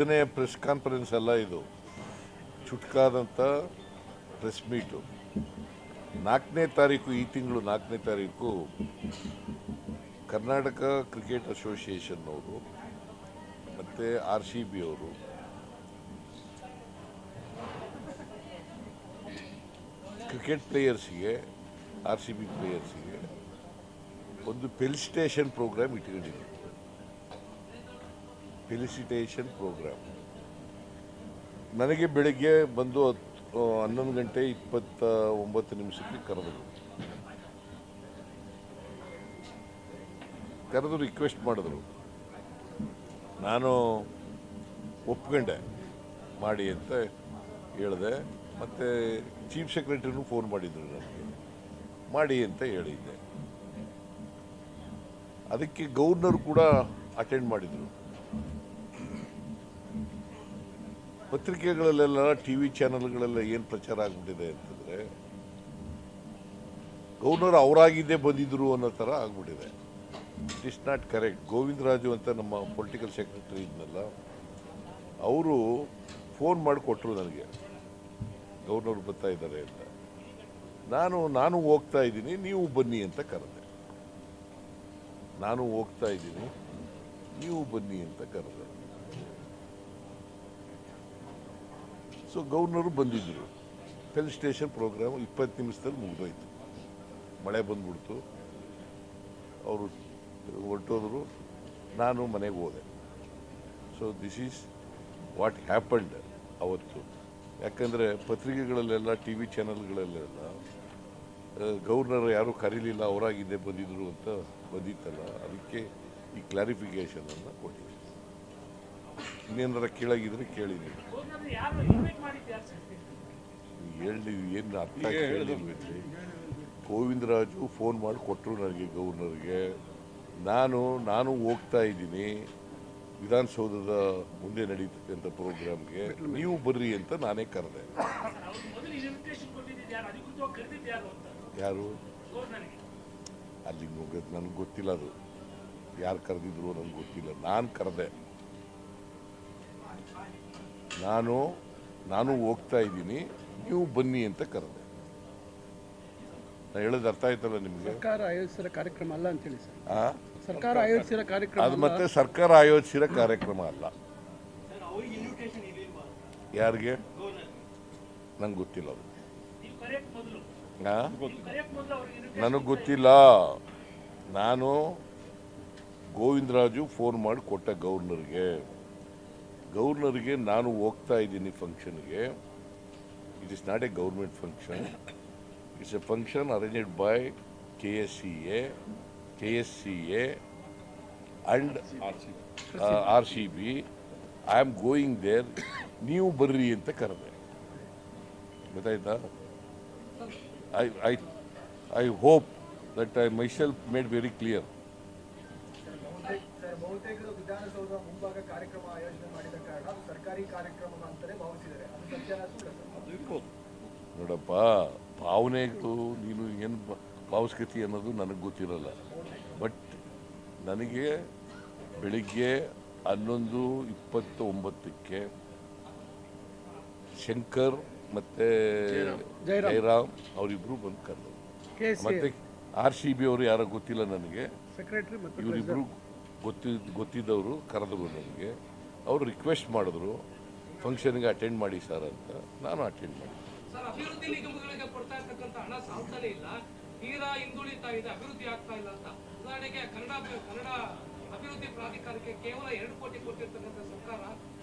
ಇದನ್ನೇ press conference ಅಲ್ಲ ಇದು. ಚುಟ್ಕಾದಂಥ ಪ್ರೆಸ್ ಮೀಟು ನಾಲ್ಕನೇ ತಾರೀಕು, ಈ ತಿಂಗಳು ನಾಲ್ಕನೇ ತಾರೀಕು ಕರ್ನಾಟಕ ಕ್ರಿಕೆಟ್ ಅಸೋಸಿಯೇಷನ್ನವರು ಮತ್ತು ಆರ್ ಸಿ ಬಿ ಅವರು. ಕ್ರಿಕೆಟ್ ಪ್ಲೇಯರ್ಸಿಗೆ ಆರ್ ಸಿ ಬಿ ಪ್ಲೇಯರ್ಸಿಗೆ ಒಂದು ಫೆಲಿಸಿಟೇಷನ್ ಪ್ರೋಗ್ರಾಮ್ ಇಟ್ಕೊಂಡಿದ್ದೀವಿ ಫೆಲಿಸಿಟೇಷನ್ ಪ್ರೋಗ್ರಾಮ್ ನನಗೆ ಬೆಳಿಗ್ಗೆ ಬಂದು ಹತ್ತು, ಹನ್ನೊಂದು ಗಂಟೆ ಇಪ್ಪತ್ತ ಒಂಬತ್ತು ನಿಮಿಷಕ್ಕೆ ಕರೆದರು. ಕರೆದು ರಿಕ್ವೆಸ್ಟ್ ಮಾಡಿದ್ರು. ನಾನು ಒಪ್ಕೊಂಡೆ. ಮಾಡಿ ಅಂತ ಹೇಳಿದೆ. ಮತ್ತು ಚೀಫ್ ಸೆಕ್ರೆಟರಿನೂ ಫೋನ್ ಮಾಡಿದ್ರು ನನಗೆ. ಮಾಡಿ ಅಂತ ಹೇಳಿದ್ದೆ. ಅದಕ್ಕೆ ಗೌರ್ನರ್ ಕೂಡ ಅಟೆಂಡ್ ಮಾಡಿದರು. ಪತ್ರಿಕೆಗಳಲ್ಲೆಲ್ಲ ಟಿ ವಿ ಚಾನೆಲ್ಗಳೆಲ್ಲ ಏನು ಪ್ರಚಾರ ಆಗ್ಬಿಟ್ಟಿದೆ ಅಂತಂದರೆ, ಗೌರ್ನರ್ ಅವರಾಗಿದ್ದೇ ಬಂದಿದ್ರು ಅನ್ನೋ ಥರ ಆಗ್ಬಿಟ್ಟಿದೆ. It is not correct Govindaraju ಅಂತ ನಮ್ಮ ಪೊಲಿಟಿಕಲ್ ಸೆಕ್ರೆಟರಿ ಇದ್ನಲ್ಲ, ಅವರು ಫೋನ್ ಮಾಡಿ ಕೊಟ್ಟರು ನನಗೆ. ಗೌರ್ನರ್ ಬರ್ತಾ ಇದ್ದಾರೆ ಅಂತ. ನಾನು ನಾನು ಹೋಗ್ತಾ ಇದ್ದೀನಿ, ನೀವು ಬನ್ನಿ ಅಂತ ಕರೆದೆ. ನಾನು ಹೋಗ್ತಾ ಇದ್ದೀನಿ, ನೀವು ಬನ್ನಿ ಅಂತ ಕರೆದೆ. ಸೊ ಗವರ್ನರು ಬಂದಿದ್ದರು ಫೆಲಿಸ್ಟೇಷನ್ ಪ್ರೋಗ್ರಾಮ್ ಇಪ್ಪತ್ತು ನಿಮಿಷದಲ್ಲಿ ಮುಗಿದೋಯ್ತು. ಮಳೆ ಬಂದ್ಬಿಡ್ತು. ಅವರು ಹೊರಟೋದ್ರು. ನಾನು ಮನೆಗೆ ಹೋದೆ. So this is what happened ಅವತ್ತು. ಯಾಕಂದರೆ ಪತ್ರಿಕೆಗಳಲ್ಲೆಲ್ಲ ಟಿ ವಿ ಚಾನಲ್ಗಳಲ್ಲೆಲ್ಲ ಗೌರ್ನರ್ ಯಾರೂ ಕರೀಲಿಲ್ಲ ಅವರಾಗಿದ್ದೆ ಬಂದಿದ್ರು ಅಂತ ಬಂದಿತ್ತಲ್ಲ. ಅದಕ್ಕೆ ಈ ಕ್ಲಾರಿಫಿಕೇಷನನ್ನು ಕೊಟ್ಟಿದ್ದೀನಿ ಇನ್ನೇನಾರ ಕೇಳಾಗಿದ್ರೆ ಕೇಳಿ ಹೇಳಿ ಏನು ಅರ್ಥ ಕೇಳಿದ್ರಿ ಗೋವಿಂದರಾಜು ಫೋನ್ ಮಾಡಿ ಕೊಟ್ಟರು ನನಗೆ ಗವರ್ನರ್ಗೆ ನಾನು ನಾನು ಹೋಗ್ತಾ ಇದ್ದೀನಿ. ವಿಧಾನಸೌಧದ ಮುಂದೆ ನಡೀತಕ್ಕಂಥ ಪ್ರೋಗ್ರಾಮ್ಗೆ. ನೀವು ಬರ್ರಿ ಅಂತ ನಾನೇ ಕರೆದೆ. ಯಾರು? ಗೌರ್ನರ್ಗೆ ಅಲ್ಲಿಗೆ ಹೋಗೋದು ನನಗೆ ಗೊತ್ತಿಲ್ಲ ಅದು. ಯಾರು ಕರೆದಿದ್ರು ನನಗೆ ಗೊತ್ತಿಲ್ಲ. ನಾನು ಕರೆದೆ. ನಾನು ನಾನು ಹೋಗ್ತಾ ಇದ್ದೀನಿ ನೀವು ಬನ್ನಿ ಅಂತ ಕರೆದೆ. ನಾನು ಹೇಳೋದು ಅರ್ಥ ಆಯ್ತಲ್ಲ ನಿಮಗೆ? ಸರ್ಕಾರ ಆಯೋಜಿಸಿರೋ ಕಾರ್ಯಕ್ರಮ ಅಲ್ಲ ಅಂತೇಳಿ ಸರ್. ಆ? ಸರ್ಕಾರ ಆಯೋಜಿಸಿರೋ ಕಾರ್ಯಕ್ರಮ ಅದು ಮತ್ತೆ ಸರ್ಕಾರ ಆಯೋಜಿಸಿರೋ ಕಾರ್ಯಕ್ರಮ ಅಲ್ಲ. ಯಾರಿಗೆ? ನಂಗೆ ಗೊತ್ತಿಲ್ಲ ಅದು. ನನಗೆ ಗೊತ್ತಿಲ್ಲ. ನಾನು ಗೋವಿಂದರಾಜು ಫೋನ್ ಮಾಡಿ ಕೊಟ್ಟ ಗವರ್ನರ್ಗೆ ಗವರ್ನರ್ಗೆ ನಾನು ಹೋಗ್ತಾ ಇದ್ದೀನಿ ಫಂಕ್ಷನ್ಗೆ. It is not a government function it's a function arranged by K S C A K S C A and R C B I am going there ನೀವು ಬರ್ರಿ ಅಂತ ಕರೆದೆ. ಗೊತ್ತಾಯ್ತಾ? I I I hope that I myself made very sir ಬಹುತೇಕರು ವಿಧಾನಸೌಧ ಮುಂಭಾಗ ಕಾರ್ಯಕ್ರಮ ಆಯೋಜನೆ ಮಾಡಿದ ಕಾರಣ ಅದು ಸರ್ಕಾರಿ ಕಾರ್ಯಕ್ರಮ ಅಂತಲೇ ಭಾವಿಸಿದ್ದಾರೆ. ಅದು ಸತ್ಯನ ಸುಳ್ಳು ನೋಡಪ್ಪ ಭಾವನೆಗಳು ನೀನು ಏನು ಭಾವಿಸ್ಕತಿ ಅನ್ನೋದು ನನಗೆ ಗೊತ್ತಿರಲ್ಲ. ಬಟ್ ನನಗೆ ಬೆಳಿಗ್ಗೆ ಹನ್ನೊಂದು ಇಪ್ಪತ್ತ ಒಂಬತ್ತಕ್ಕೆ ಶಂಕರ್ ಮತ್ತು ಜಯರಾಮ್. ಅವರಿಬ್ಬರು ಬಂದು ಕರೆದರು ಮತ್ತೆ ಆರ್ ಸಿ ಬಿ ಅವರು ಯಾರೋ ಗೊತ್ತಿಲ್ಲ ನನಗೆ. ಸೆಕ್ರೆಟರಿ ಮತ್ತು ಇವರಿಬ್ಬರು ಗೊತ್ತಿ ಗೊತ್ತಿದ್ದವರು ಕರೆದ್ರು ನನಗೆ ಅವರು ರಿಕ್ವೆಸ್ಟ್ ಮಾಡಿದ್ರು ಫಂಕ್ಷನ್ಗೆ ಅಟೆಂಡ್ ಮಾಡಿ ಸರ್ ಅಂತ ನಾನು ಅಟೆಂಡ್ ಮಾಡಿ ಸರ್ ಅಭಿವೃದ್ಧಿ ನಿಗಮಗಳಿಗೆ ಕೊಡ್ತಾ ಇರ್ತಕ್ಕಂಥ ಹಣ ಸಾಲ್ತಾನೆ ಇಲ್ಲ. ತೀರಾ ಹಿಂದುಳಿತಾ ಇದೆ ಅಭಿವೃದ್ಧಿ ಆಗ್ತಾ ಇಲ್ಲ ಅಂತ. ಕನ್ನಡ ಅಭಿ- ಅಭಿವೃದ್ಧಿ ಪ್ರಾಧಿಕಾರಕ್ಕೆ ಕೇವಲ ಎರಡು ಕೋಟಿ ಕೊಟ್ಟಿರ್ತಕ್ಕಂಥ ಸರ್ಕಾರ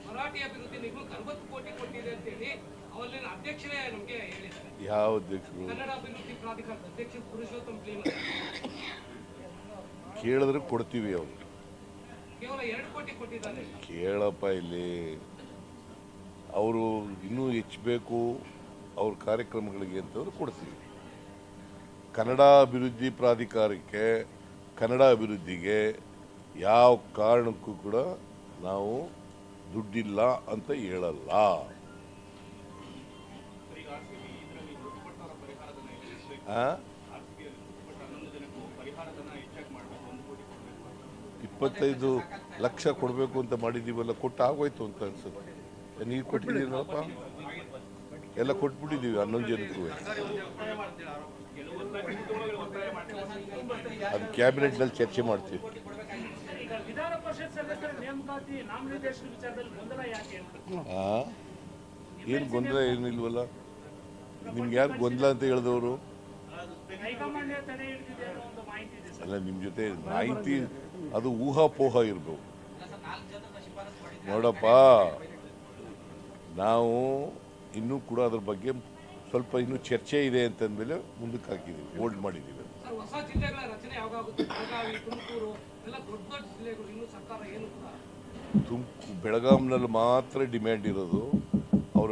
ಮರಾಠಿ ಅಭಿವೃದ್ಧಿ ನಿಗಮಕ್ಕೆ ಅರವತ್ತು ಕೋಟಿ ಕೊಟ್ಟಿದೆ ಅಂತೇಳಿ ಅವಲ್ಲಿನ ಅಧ್ಯಕ್ಷರೇ ನಮಗೆ ಹೇಳಿದ್ದಾರೆ. ಯಾವ ಅಧ್ಯಕ್ಷರು? ಕನ್ನಡ ಅಭಿವೃದ್ಧಿ ಪ್ರಾಧಿಕಾರದ ಅಧ್ಯಕ್ಷ ಪುರುಷೋತ್ತಮ್ ಪ್ಲೇಮ್ ಕೇಳಿದ್ರೆ ಕೊಡ್ತೀವಿ ಅವರು ಕೇವಲ ಎರಡು ಕೋಟಿ ಕೊಟ್ಟಿದ್ದಾರೆ ಕೇಳಪ್ಪ ಇಲ್ಲಿ. ಅವರು ಇನ್ನೂ ಹೆಚ್ಚಬೇಕು. ಅವ್ರ ಕಾರ್ಯಕ್ರಮಗಳಿಗೆ ಅಂತಂದ್ರೆ ಕೊಡ್ತೀವಿ. ಕನ್ನಡ ಅಭಿವೃದ್ಧಿ ಪ್ರಾಧಿಕಾರಕ್ಕೆ ಕನ್ನಡ ಅಭಿವೃದ್ಧಿಗೆ ಯಾವ ಕಾರಣಕ್ಕೂ ಕೂಡ ನಾವು ದುಡ್ಡಿಲ್ಲ ಅಂತ ಹೇಳಲ್ಲ. ಆ? ಇಪ್ಪತ್ತೈದು ಲಕ್ಷ ಕೊಡಬೇಕು ಅಂತ ಮಾಡಿದ್ದೀವಲ್ಲ ಕೊಟ್ಟು ಆಗೋಯ್ತು ಅಂತ ಅನ್ಸುತ್ತೆ. ನೀವು ಕೊಟ್ಟಿದ್ದೀರಲ್ಲಪ್ಪ? ಎಲ್ಲ ಕೊಟ್ಬಿಟ್ಟಿದ್ದೀವಿ ಹನ್ನೊಂದು ಜನಕ್ಕೂ. ಅದು ಕ್ಯಾಬಿನೆಟ್ನಲ್ಲಿ ಚರ್ಚೆ ಮಾಡ್ತೀವಿ? ಏನು ಗೊಂದಲ ಏನಿಲ್ವಲ್ಲ? ನಿಮ್ಗೆ ಯಾರು ಗೊಂದಲ ಅಂತ ಹೇಳಿದವರು? ಅಲ್ಲ ನಿಮ್ಮ ಜೊತೆ ಮಾಹಿತಿ ಅದು ಊಹಾಪೋಹ ಇರಬೇಕು. ನೋಡಪ್ಪ ನಾವು ಇನ್ನೂ ಕೂಡ ಅದ್ರ ಬಗ್ಗೆ ಸ್ವಲ್ಪ ಇನ್ನೂ ಚರ್ಚೆ ಇದೆ ಅಂತಂದಮೇಲೆ ಮುಂದಕ್ಕೆ ಹಾಕಿದ್ದೀವಿ ಹೋಲ್ಡ್ ಮಾಡಿದ್ದೀವಿ. ತುಮಕು ಬೆಳಗಾಂನಲ್ಲಿ ಮಾತ್ರ ಡಿಮ್ಯಾಂಡ್ ಇರೋದು. ಅವರ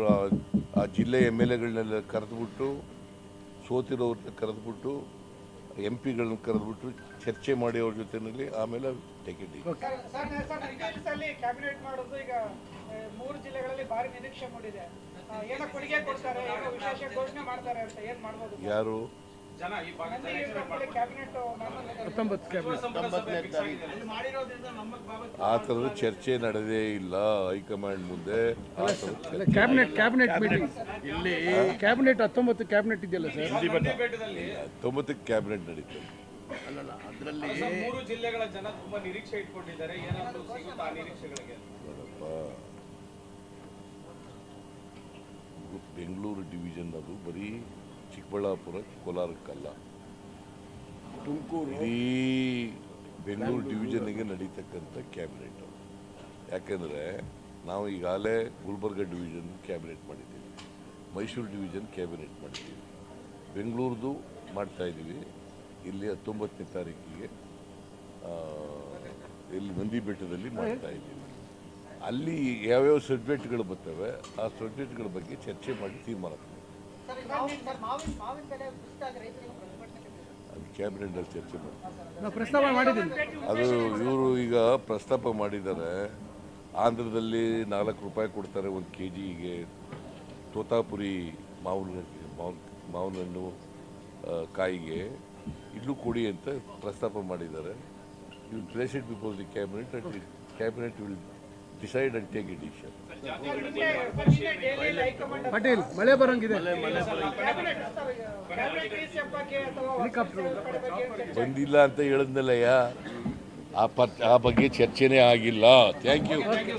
ಆ ಜಿಲ್ಲೆ ಎಂ ಎಲ್ ಎಗಳನ್ನೆಲ್ಲ ಕರೆದುಬಿಟ್ಟು ಸೋತಿರೋರ್ನ ಕರೆದುಬಿಟ್ಟು ಎಂ ಪಿಗಳನ್ನ ಕರೆದುಬಿಟ್ಟು ಚರ್ಚೆ ಮಾಡಿ ಅವ್ರ ಜೊತೆನಲ್ಲಿ ಆಮೇಲೆ ticket sir sir sir details ಅಲ್ಲಿ ಕ್ಯಾಬಿನೆಟ್ ಮಾಡೋದು ಈಗ ಆ, ಮೂರು ಜಿಲ್ಲೆಗಳಲ್ಲಿ ಭಾರಿ ನಿರೀಕ್ಷೆ ಮೂಡಿದೆ. ಆ, ಏನೋ ಕೊಡುಗೆ ಕೊಡ್ತಾರೆ ಏನೋ ವಿಶೇಷ ಘೋಷಣೆ ಮಾಡ್ತಾರೆ ಅಂತ ಏನ್ ಮಾಡ್ಬೋದು? ಯಾರು? ಕ್ಯಾಬಿನೆಟ್ ಹತ್ತೊಂಬತ್ತು ಕ್ಯಾಬಿನೆಟ್ ಆ ಥರದ ಚರ್ಚೆ ನಡೆದೇ ಇಲ್ಲ ಹೈಕಮಾಂಡ್ ಮುಂದೆ. ಕ್ಯಾಬಿನೆಟ್ ಕ್ಯಾಬಿನೆಟ್ ಮೀಟಿಂಗ್ ಇಲ್ಲಿ ಕ್ಯಾಬಿನೆಟ್ ಹತ್ತೊಂಬತ್ತು ಕ್ಯಾಬಿನೆಟ್ ಇದೆಯಲ್ಲ ಸರ್? ಹತ್ತೊಂಬತ್ತು ಕ್ಯಾಬಿನೆಟ್ ನಡೀತದೆ ಮೂರು ಜಿಲ್ಲೆಗಳ ಜನ ತುಂಬಾ ನಿರೀಕ್ಷೆ ಇಟ್ಕೊಂಡಿದ್ದಾರೆ. ಏನಾದರೂ ಸಿಗುತ್ತಾ ನಿರೀಕ್ಷೆಗಳಿಗೆ? ಬೆಂಗಳೂರು ಡಿವಿಷನ್ ಅದು ಬರೀ ಚಿಕ್ಕಬಳ್ಳಾಪುರ ಕೋಲಾರಕ್ಕಲ್ಲ. ತುಮಕೂರು. ಇಡೀ ಬೆಂಗಳೂರು ಡಿವಿಷನ್ಗೆ ನಡೀತಕ್ಕಂಥ ಕ್ಯಾಬಿನೆಟ್. ಯಾಕೆಂದರೆ ನಾವು ಈಗಾಗಲೇ ಗುಲ್ಬರ್ಗ ಡಿವಿಷನ್ ಕ್ಯಾಬಿನೆಟ್ ಮಾಡಿದ್ದೀವಿ. ಮೈಸೂರು ಡಿವಿಷನ್ ಕ್ಯಾಬಿನೆಟ್ ಮಾಡಿದ್ದೀವಿ. ಬೆಂಗಳೂರದು ಮಾಡ್ತಾ ಇದ್ದೀವಿ. ಇಲ್ಲಿ ಹತ್ತೊಂಬತ್ತನೇ ತಾರೀಕಿಗೆ ಇಲ್ಲಿ ನಂದಿ ಬೆಟ್ಟದಲ್ಲಿ ಮಾಡ್ತಾ ಇದ್ದೀವಿ. ಅಲ್ಲಿ ಯಾವ್ಯಾವ ಸಬ್ಜೆಕ್ಟ್ಗಳು ಬರ್ತವೆ ಆ ಸಬ್ಜೆಕ್ಟ್ಗಳ ಬಗ್ಗೆ ಚರ್ಚೆ ಮಾಡಿ ತೀರ್ಮಾನ ಅದು ಕ್ಯಾಬಿನೆಟ್ನಲ್ಲಿ ಚರ್ಚೆ ಮಾಡಿ. ಅದು. ಇವರು ಈಗ ಪ್ರಸ್ತಾಪ ಮಾಡಿದ್ದಾರೆ. ಆಂಧ್ರದಲ್ಲಿ ನಾಲ್ಕು ರೂಪಾಯಿ ಕೊಡ್ತಾರೆ ಒಂದು ಕೆ ಜಿಗೆ ತೋತಾಪುರಿ ಮಾವಿನ ಮಾವಿನ ಮಾವಿನ ಹಣ್ಣು ಕಾಯಿಗೆ. ಇಲ್ಲೂ ಕೊಡಿ ಅಂತ ಪ್ರಸ್ತಾಪ ಮಾಡಿದ್ದಾರೆ. You place it before the cabinet and cabinet will decide and take a decision Patel ಮಳೆ ಬರಂಗಿದೆ? ಬಂದಿಲ್ಲ ಅಂತ ಹೇಳಿದ್ನಲ್ಲಯ್ಯ. ಆ ಪತ್ ಆ ಬಗ್ಗೆ ಚರ್ಚೆನೇ ಆಗಿಲ್ಲ. Thank you thank you